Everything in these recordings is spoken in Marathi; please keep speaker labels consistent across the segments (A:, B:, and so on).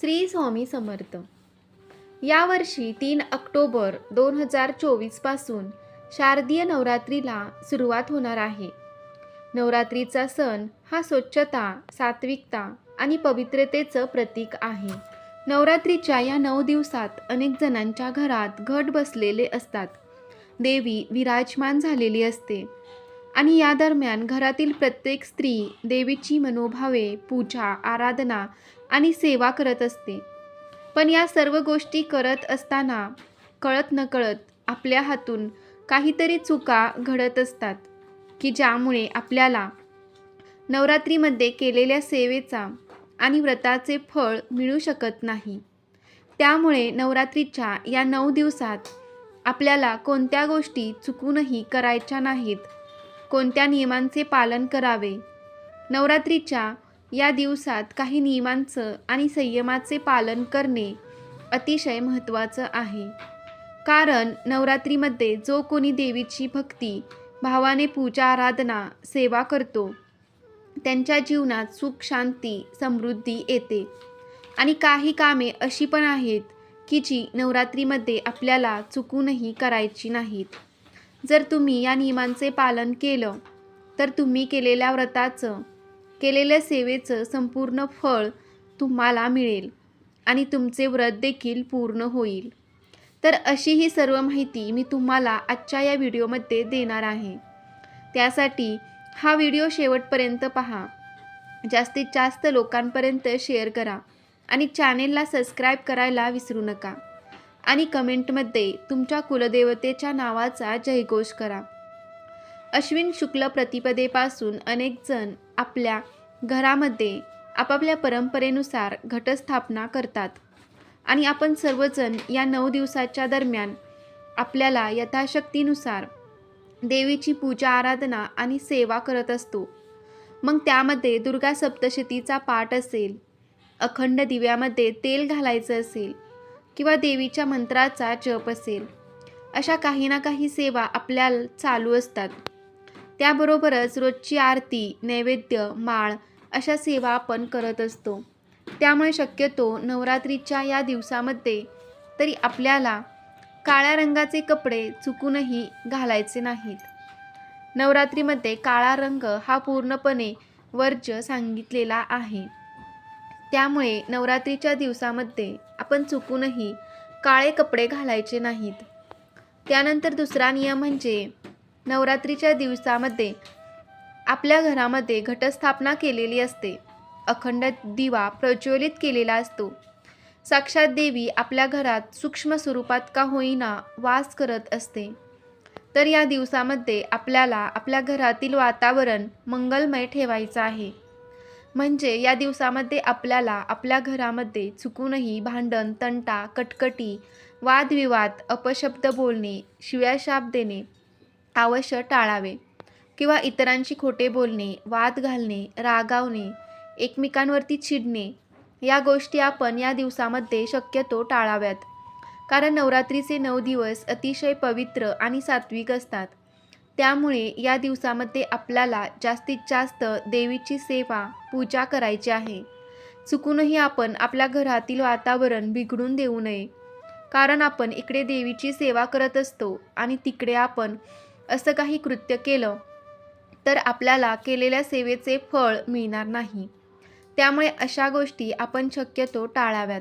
A: श्री स्वामी समर्थ. यावर्षी तीन ऑक्टोबर दोन हजार चोवीसपासून शारदीय नवरात्रीला सुरुवात होणार आहे. नवरात्रीचा सण हा स्वच्छता सात्विकता आणि पवित्रतेचं प्रतीक आहे. नवरात्रीच्या या नऊ दिवसात अनेक जणांच्या घरात घट बसलेले असतात. देवी विराजमान झालेली असते. आणि या दरम्यान घरातील प्रत्येक स्त्री देवीची मनोभावे पूजा आराधना आणि सेवा करत असते. पण या सर्व गोष्टी करत असताना कळत नकळत आपल्या हातून काहीतरी चुका घडत असतात की ज्यामुळे आपल्याला नवरात्रीमध्ये केलेल्या सेवेचा आणि व्रताचे फळ मिळू शकत नाही. त्यामुळे नवरात्रीच्या या नऊ दिवसात आपल्याला कोणत्या गोष्टी चुकूनही करायच्या नाहीत कोणत्या नियमांचे पालन करावे? नवरात्रीच्या या दिवसात काही नियमांचं आणि संयमाचे पालन करणे अतिशय महत्त्वाचं आहे. कारण नवरात्रीमध्ये जो कोणी देवीची भक्ती भावाने पूजा आराधना सेवा करतो त्यांच्या जीवनात सुख शांती समृद्धी येते. आणि काही कामे अशी पण आहेत की जी नवरात्रीमध्ये आपल्याला चुकूनही करायची नाहीत. जर तुम्ही या नियमांचे पालन केलं तर तुम्ही केलेल्या व्रताचं केलेल्या सेवेचं संपूर्ण फळ तुम्हाला मिळेल आणि तुमचे व्रत देखील पूर्ण होईल. तर अशी ही सर्व माहिती मी तुम्हाला आजच्या या व्हिडिओमध्ये देणार आहे. त्यासाठी हा व्हिडिओ शेवटपर्यंत पहा. जास्तीत जास्त लोकांपर्यंत शेअर करा आणि चॅनेलला सबस्क्राईब करायला विसरू नका. आणि कमेंटमध्ये तुमच्या कुलदेवतेच्या नावाचा जयघोष करा. अश्विन शुक्ल प्रतिपदेपासून अनेकजण आपल्या घरामध्ये आपापल्या परंपरेनुसार घटस्थापना करतात. आणि आपण सर्वजण या नऊ दिवसाच्या दरम्यान आपल्याला यथाशक्तीनुसार देवीची पूजा आराधना आणि सेवा करत असतो. मग त्यामध्ये दुर्गा सप्तशतीचा पाठ असेल अखंड दिव्यामध्ये तेल घालायचं असेल किंवा देवीच्या मंत्राचा जप असेल अशा काही ना काही सेवा आपल्या चालू असतात. त्याबरोबरच रोजची आरती नैवेद्य माळ अशा सेवा आपण करत असतो. त्यामुळे शक्यतो नवरात्रीच्या या दिवसामध्ये तरी आपल्याला काळ्या रंगाचे कपडे चुकूनही घालायचे नाहीत. नवरात्रीमध्ये काळा रंग हा पूर्णपणे वर्ज्य सांगितलेला आहे. त्यामुळे नवरात्रीच्या दिवसामध्ये आपण चुकूनही काळे कपडे घालायचे नाहीत. त्यानंतर दुसरा नियम म्हणजे नवरात्रीच्या दिवसामध्ये आपल्या घरामध्ये घटस्थापना केलेली असते. अखंड दिवा प्रज्वलित केलेला असतो. साक्षात देवी आपल्या घरात सूक्ष्म स्वरूपात का होईना वास करत असते. तर या दिवसामध्ये आपल्याला आपल्या घरातील वातावरण मंगलमय ठेवायचं आहे. म्हणजे या दिवसामध्ये आपल्याला आपल्या घरामध्ये चुकूनही भांडण तंटा कटकटी वादविवाद अपशब्द बोलणे शिव्याशाप देणे अवश्य टाळावे किंवा इतरांशी खोटे बोलणे वाद घालणे रागावणे एकमेकांवरती चिडणे या गोष्टी आपण या दिवसामध्ये शक्यतो टाळाव्यात. कारण नवरात्रीचे नऊ दिवस अतिशय पवित्र आणि सात्विक असतात. त्यामुळे या दिवसामध्ये आपल्याला जास्तीत जास्त देवीची सेवा पूजा करायची आहे. चुकूनही आपण आपल्या घरातील वातावरण बिघडून देऊ नये. कारण आपण इकडे देवीची सेवा करत असतो आणि तिकडे आपण असं काही कृत्य केलं तर आपल्याला केलेल्या सेवेचे फळ मिळणार नाही. त्यामुळे अशा गोष्टी आपण शक्यतो टाळाव्यात.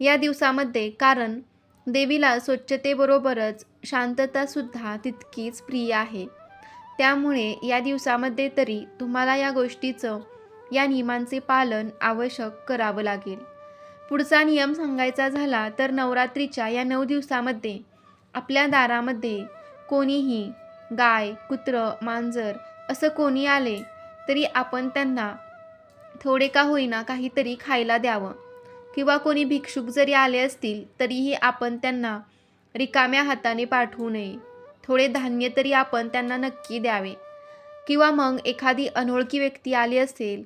A: या दिवसामध्ये कारण देवीला स्वच्छतेबरोबरच शांततासुद्धा तितकीच प्रिय आहे. त्यामुळे या दिवसामध्ये तरी तुम्हाला या गोष्टीचं या नियमांचे पालन आवश्यक करावं लागेल. पुढचा नियम सांगायचा झाला तर नवरात्रीच्या या नऊ दिवसामध्ये आपल्या दारामध्ये कोणीही गाय कुत्रं मांजर असं कोणी आले तरी आपण त्यांना थोडे का होईना काहीतरी खायला द्यावं. किंवा कोणी भिक्षुक जरी आले असतील तरीही आपण त्यांना रिकाम्या हाताने पाठवू नये. थोडे धान्य तरी आपण त्यांना नक्की द्यावे. किंवा मग एखादी अनोळखी व्यक्ती आली असेल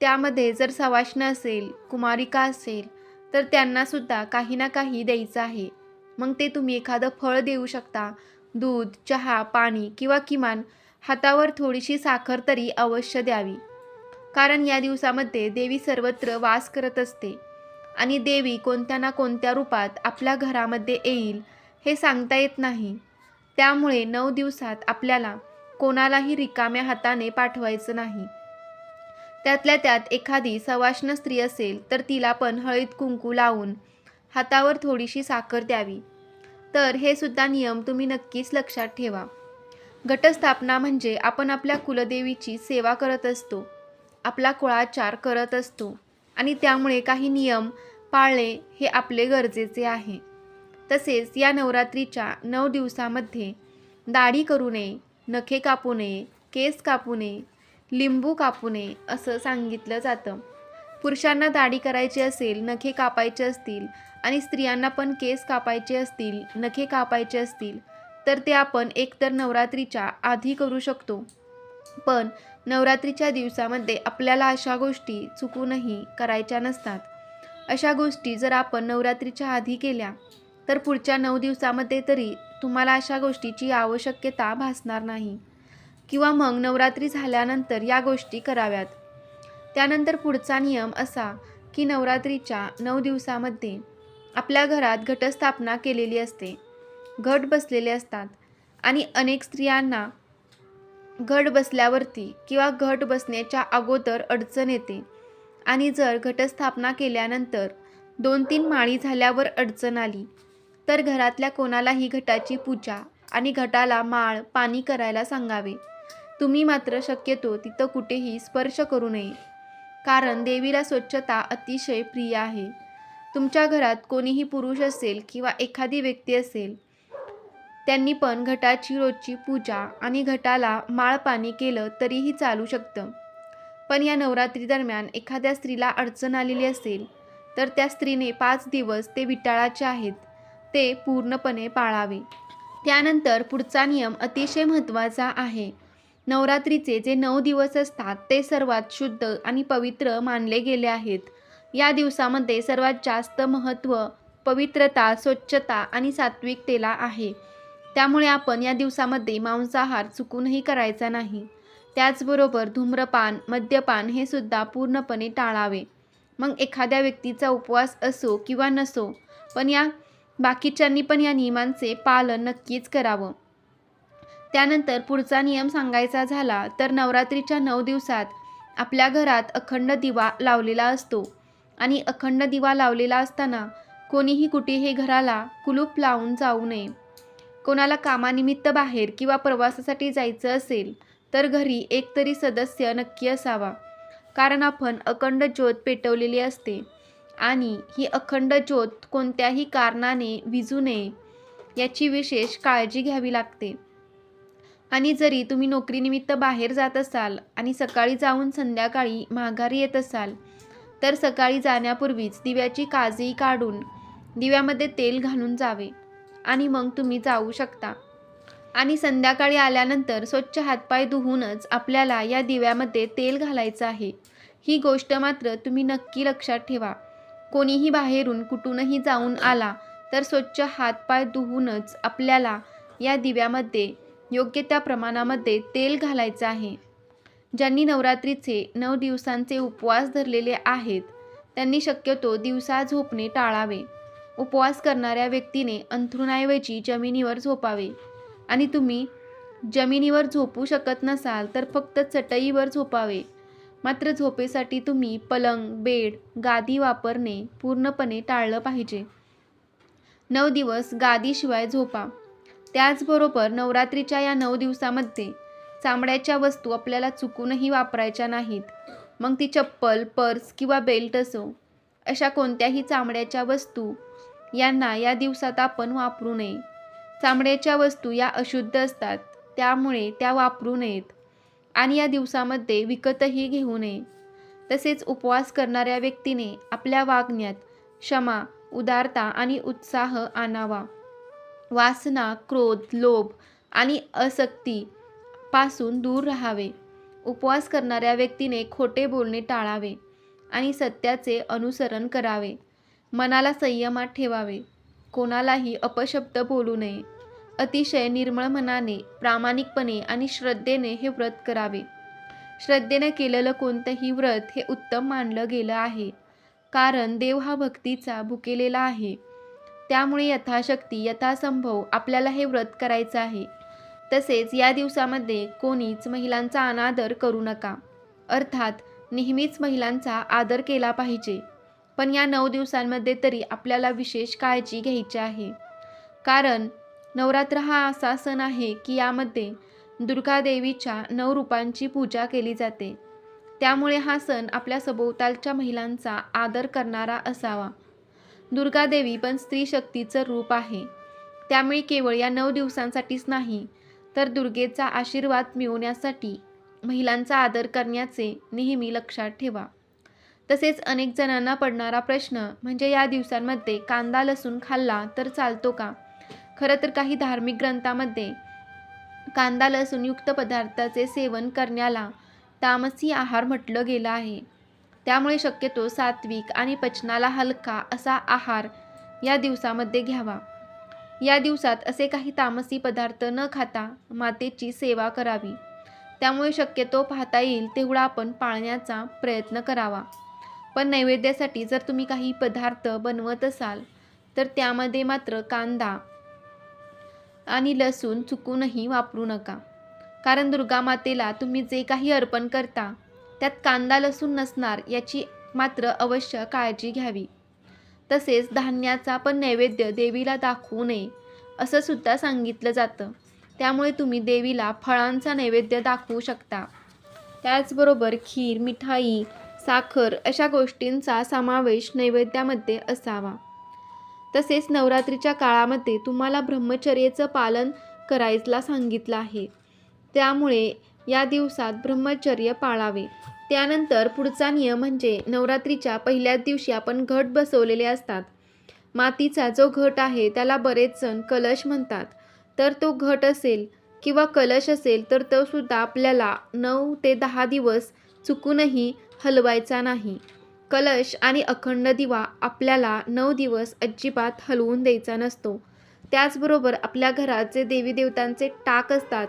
A: त्यामध्ये जर सवाष्ण असेल कुमारिका असेल तर त्यांनासुद्धा काही ना काही द्यायचं आहे. मग ते तुम्ही एखादं फळ देऊ शकता. दूध चहा पाणी किंवा किमान हातावर थोडीशी साखर तरी अवश्य द्यावी. कारण या दिवसामध्ये देवी सर्वत्र वास करत असते. आणि देवी कोणत्या ना कोणत्या रूपात आपल्या घरामध्ये येईल हे सांगता येत नाही. त्यामुळे नऊ दिवसात आपल्याला कोणालाही रिकाम्या हाताने पाठवायचं नाही. त्यातल्या त्यात एखादी सवाष्ण स्त्री असेल तर तिला पण हळीत कुंकू लावून हातावर थोडीशी साखर द्यावी. तर हे सुद्धा नियम तुम्ही नक्कीच लक्षात ठेवा. घटस्थापना म्हणजे आपण आपल्या कुलदेवीची सेवा करत असतो. आपला कुळाचार करत असतो. आणि त्यामुळे काही नियम पाळणे हे आपले गरजेचे आहे. तसेच या नवरात्रीच्या नऊ दिवसामध्ये दाढी करू नये नखे कापू नये केस कापू नये लिंबू कापू नये असं सांगितलं जातं. पुरुषांना दाढी करायची असेल नखे कापायचे असतील आणि स्त्रियांना पण केस कापायचे असतील नखे कापायचे असतील तर ते आपण एकतर नवरात्रीच्या आधी करू शकतो. पण नवरात्रीच्या दिवसामध्ये आपल्याला अशा गोष्टी चुकूनही करायच्या नसतात. अशा गोष्टी जर आपण नवरात्रीच्या आधी केल्या तर पुढच्या नऊ दिवसामध्ये तरी तुम्हाला अशा गोष्टीची आवश्यकता भासणार नाही. किंवा मग नवरात्री झाल्यानंतर या गोष्टी कराव्यात. त्यानंतर पुढचा नियम असा की नवरात्रीच्या नऊ दिवसामध्ये आपल्या घरात घटस्थापना केलेली असते. घट बसलेले असतात आणि अनेक स्त्रियांना घट बसल्यावरती किंवा घट बसण्याच्या अगोदर अडचण येते. आणि जर घटस्थापना केल्यानंतर दोन तीन माळी झाल्यावर अडचण आली तर घरातल्या कोणालाही घटाची पूजा आणि घटाला माळ पाणी करायला सांगावे. तुम्ही मात्र शक्यतो तिथं कुठेही स्पर्श करू नये. कारण देवीला स्वच्छता अतिशय प्रिय आहे. तुमच्या घरात कोणीही पुरुष असेल किंवा एखादी व्यक्ती असेल त्यांनी पण घटाची रोजची पूजा आणि घटाला माळ पाणी केलं तरीही चालू शकतं. पण या नवरात्री दरम्यान एखाद्या स्त्रीला अडचण आलेली असेल तर त्या स्त्रीने पाच दिवस ते विटाळाचे आहेत ते पूर्णपणे पाळावे. त्यानंतर पुढचा नियम अतिशय महत्त्वाचा आहे. नवरात्रीचे जे नऊ दिवस असतात ते सर्वात शुद्ध आणि पवित्र मानले गेले आहेत. या दिवसामध्ये सर्वात जास्त महत्त्व पवित्रता स्वच्छता आणि सात्विकतेला आहे. त्यामुळे आपण या दिवसामध्ये मांसाहार चुकूनही करायचा नाही. त्याचबरोबर धूम्रपान मद्यपान हे सुद्धा पूर्णपणे टाळावे. मग एखाद्या व्यक्तीचा उपवास असो किंवा नसो पण या बाकीच्यांनी पण या नियमांचे पालन नक्कीच करावं. त्यानंतर पुढचा नियम सांगायचा झाला तर नवरात्रीच्या नऊ दिवसात आपल्या घरात अखंड दिवा लावलेला असतो. आणि अखंड दिवा लावलेला असताना कोणीही कुठेही घराला कुलूप लावून जाऊ नये. कोणाला कामानिमित्त बाहेर किंवा प्रवासासाठी जायचं असेल तर घरी एकतरी सदस्य नक्की असावा. कारण आपण अखंड ज्योत पेटवलेली असते आणि ही अखंड ज्योत कोणत्याही कारणाने विजू नये याची विशेष काळजी घ्यावी लागते. आणि जरी तुम्ही नोकरीनिमित्त बाहेर जात असाल आणि सकाळी जाऊन संध्याकाळी माघारी येत असाल तर सकाळी जाण्यापूर्वीच दिव्याची काजी काढून दिव्यामध्ये तेल घालून जावे. आणि मग तुम्ही जाऊ शकता. आणि संध्याकाळी आल्यानंतर स्वच्छ हातपाय धुवूनच आपल्याला या दिव्यामध्ये तेल घालायचं आहे. ही गोष्ट मात्र तुम्ही नक्की लक्षात ठेवा. कोणीही बाहेरून कुठूनही जाऊन आला तर स्वच्छ हातपाय धुवूनच आपल्याला या दिव्यामध्ये योग्य त्या प्रमाणामध्ये तेल घालायचं आहे. ज्यांनी नवरात्रीचे नऊ दिवसांचे उपवास धरलेले आहेत त्यांनी शक्यतो दिवसा झोपणे टाळावे. उपवास करणाऱ्या व्यक्तीने अंथरुणाऐवजी जमिनीवर झोपावे. आणि तुम्ही जमिनीवर झोपू शकत नसाल तर फक्त चटईवर झोपावे. मात्र झोपेसाठी तुम्ही पलंग बेड गादी वापरणे पूर्णपणे टाळलं पाहिजे. नऊ दिवस गादीशिवाय झोपा. त्याचबरोबर नवरात्रीच्या या नऊ दिवसामध्ये चामड्याच्या वस्तू आपल्याला चुकूनही वापरायच्या नाहीत. मग ती चप्पल पर्स किंवा बेल्ट असो. अशा कोणत्याही चामड्याच्या वस्तू यांना या दिवसात आपण वापरू नये. चामड्याच्या वस्तू या अशुद्ध असतात त्यामुळे त्या वापरू नयेत आणि या दिवसामध्ये विकतही घेऊ नये. तसेच उपवास करणाऱ्या व्यक्तीने आपल्या वागण्यात क्षमा उदारता आणि उत्साह आणावा. वासना क्रोध लोभ आणि असक्ती पासून दूर राहावे. उपवास करणाऱ्या व्यक्तीने खोटे बोलणे टाळावे आणि सत्याचे अनुसरण करावे. मनाला संयमात ठेवावे. कोणालाही अपशब्द बोलू नये. अतिशय निर्मळ मनाने प्रामाणिकपणे आणि श्रद्धेने हे व्रत करावे. श्रद्धेने केलेलं कोणतंही व्रत हे उत्तम मानलं गेलं आहे. कारण देव हा भक्तीचा भुकेलेला आहे. त्यामुळे यथाशक्ती यथासंभव आपल्याला हे व्रत करायचं आहे. तसेच या दिवसामध्ये कोणीच महिलांचा अनादर करू नका. अर्थात नेहमीच महिलांचा आदर केला पाहिजे. पण या नऊ दिवसांमध्ये तरी आपल्याला विशेष काळजी घ्यायची आहे. कारण नवरात्र हा असा सण आहे की यामध्ये दुर्गादेवीच्या नऊ रूपांची पूजा केली जाते. त्यामुळे हा सण आपल्या सभोवतालच्या महिलांचा आदर करणारा असावा. दुर्गादेवी पण स्त्री शक्तीचं रूप आहे. त्यामुळे केवळ या नऊ दिवसांसाठीच नाही तर दुर्गेचा आशीर्वाद मिळवण्यासाठी महिलांचा आदर करण्याचे नेहमी लक्षात ठेवा. तसेच अनेक जणांना पडणारा प्रश्न म्हणजे या दिवसांमध्ये कांदा लसूण खाल्ला तर चालतो का? खरं तर काही धार्मिक ग्रंथामध्ये कांदा लसूणयुक्त पदार्थाचे सेवन करण्याला तामसी आहार म्हटलं गेलं आहे. त्यामुळे शक्यतो सात्विक आणि पचनाला हलका असा आहार या दिवसामध्ये घ्यावा. या दिवसात असे काही तामसी पदार्थ न खाता मातेची सेवा करावी. त्यामुळे शक्यतो पाहता येईल तेवढा आपण पाळण्याचा प्रयत्न करावा. पण नैवेद्यासाठी जर तुम्ही काही पदार्थ बनवत असाल तर त्यामध्ये मात्र कांदा आणि लसूण चुकूनही वापरू नका. कारण दुर्गा मातेला तुम्ही जे काही अर्पण करता त्यात कांदा लसूण नसणार याची मात्र अवश्य काळजी घ्यावी. तसेच धान्याचा पण नैवेद्य देवीला दाखवू नये असं सुद्धा सांगितलं जातं. त्यामुळे तुम्ही देवीला फळांचा नैवेद्य दाखवू शकता. त्याचबरोबर खीर मिठाई साखर अशा गोष्टींचा समावेश नैवेद्यामध्ये असावा. तसेच नवरात्रीच्या काळामध्ये तुम्हाला ब्रह्मचर्याचं पालन करायला सांगितलं आहे. त्यामुळे या दिवसात ब्रह्मचर्य पाळावे. त्यानंतर पुढचा नियम म्हणजे नवरात्रीच्या पहिल्याच दिवशी आपण घट बसवलेले असतात. मातीचा जो घट आहे त्याला बरेच जण कलश म्हणतात. तर तो घट असेल किंवा कलश असेल तर तो सुद्धा आपल्याला नऊ ते दहा दिवस चुकूनही हलवायचा नाही. कलश आणि अखंड दिवा आपल्याला नऊ दिवस अजिबात हलवून द्यायचा नसतो. त्याचबरोबर आपल्या घरात जे देवी देवतांचे टाक असतात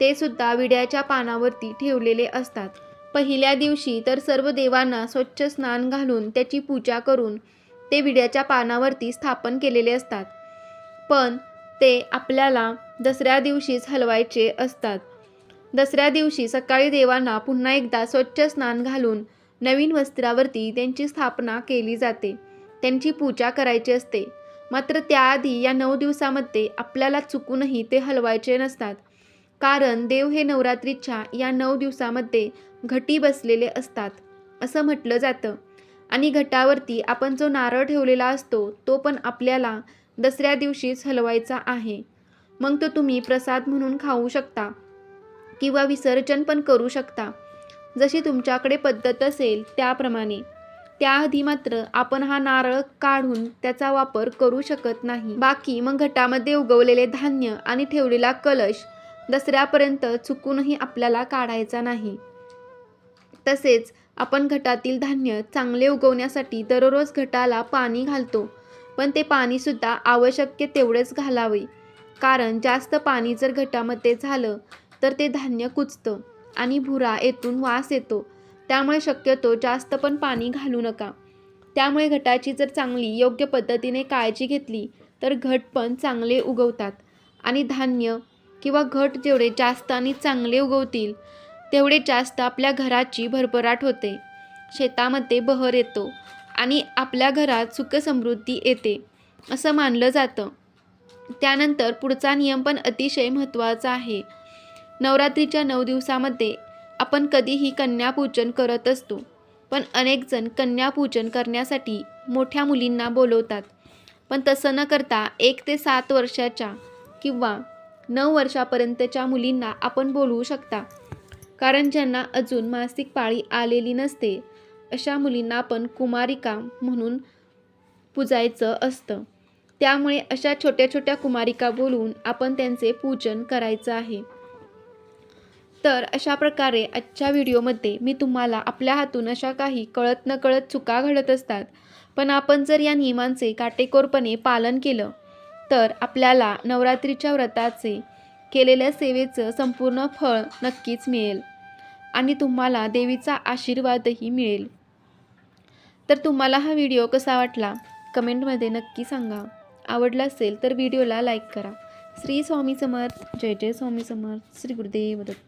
A: ते सुद्धा विड्याच्या पानावरती ठेवलेले असतात. पहिल्या दिवशी तर सर्व देवांना स्वच्छ स्नान घालून त्याची पूजा करून ते विड्याच्या पानावरती स्थापन केलेले असतात. पण ते आपल्याला दसऱ्या दिवशीच हलवायचे असतात. दसऱ्या दिवशी सकाळी देवांना पुन्हा एकदा स्वच्छ स्नान घालून नवीन वस्त्रावरती त्यांची स्थापना केली जाते. त्यांची पूजा करायची असते. मात्र त्याआधी या नऊ दिवसामध्ये आपल्याला चुकूनही ते हलवायचे नसतात. कारण देव हे नवरात्रीच्या या नऊ दिवसामध्ये घटी बसलेले असतात असं म्हटलं जातं. आणि घटावरती आपण जो नारळ ठेवलेला असतो तो पण आपल्याला दसऱ्या दिवशीच हलवायचा आहे. मग तो तुम्ही प्रसाद म्हणून खाऊ शकता. किंवा विसर्जन पण करू शकता. जशी तुमच्याकडे पद्धत असेल त्याप्रमाणे. त्याआधी मात्र आपण हा नारळ काढून त्याचा वापर करू शकत नाही. बाकी मग घटामध्ये उगवलेले धान्य आणि ठेवलेला कलश दसऱ्यापर्यंत चुकूनही आपल्याला काढायचा नाही. तसेच आपण घटातील धान्य चांगले उगवण्यासाठी दररोज घटाला पाणी घालतो. पण ते पाणीसुद्धा आवश्यक तेवढेच घालावे. कारण जास्त पाणी जर घटामध्ये झालं तर ते धान्य कुचतं आणि भुरा येथून वास येतो. त्यामुळे शक्यतो जास्त पण पाणी घालू नका. त्यामुळे घटाची जर चांगली योग्य पद्धतीने काळजी घेतली तर घट पण चांगले उगवतात. आणि धान्य किंवा घट जेवढे जास्त आणि चांगले उगवतील तेवढे जास्त आपल्या घराची भरभराट होते. शेतामध्ये बहर येतो आणि आपल्या घरात सुखसमृद्धी येते असं मानलं जातं. त्यानंतर पुढचा नियम पण अतिशय महत्त्वाचा आहे. नवरात्रीच्या नऊ दिवसामध्ये आपण कधीही कन्यापूजन करत असतो. पण अनेक जण कन्यापूजन करण्यासाठी मोठ्या मुलींना बोलवतात. पण तसं न करता एक ते सात वर्षाच्या किंवा नऊ वर्षापर्यंतच्या मुलींना आपण बोलवू शकता. कारण ज्यांना अजून मासिक पाळी आलेली नसते अशा मुलींना आपण कुमारिका म्हणून पूजायचं असतं. त्यामुळे अशा छोट्या छोट्या कुमारिका बोलवून आपण त्यांचे पूजन करायचं आहे. तर अशा प्रकारे आजच्या व्हिडिओमध्ये मी तुम्हाला आपल्या हातून अशा काही कळत न कळत चुका घडत असतात पण आपण जर या नियमांचे काटेकोरपणे पालन केलं तर आपल्याला नवरात्रीच्या व्रताचे केलेल्या सेवेचं संपूर्ण फळ नक्कीच मिळेल आणि तुम्हाला देवीचा आशीर्वादही मिळेल. तर तुम्हाला हा व्हिडिओ कसा वाटला कमेंटमध्ये नक्की सांगा. आवडला असेल तर व्हिडिओला लाईक करा. श्री स्वामी समर्थ. जय जय स्वामी समर्थ. श्री गुरुदेव दत्त.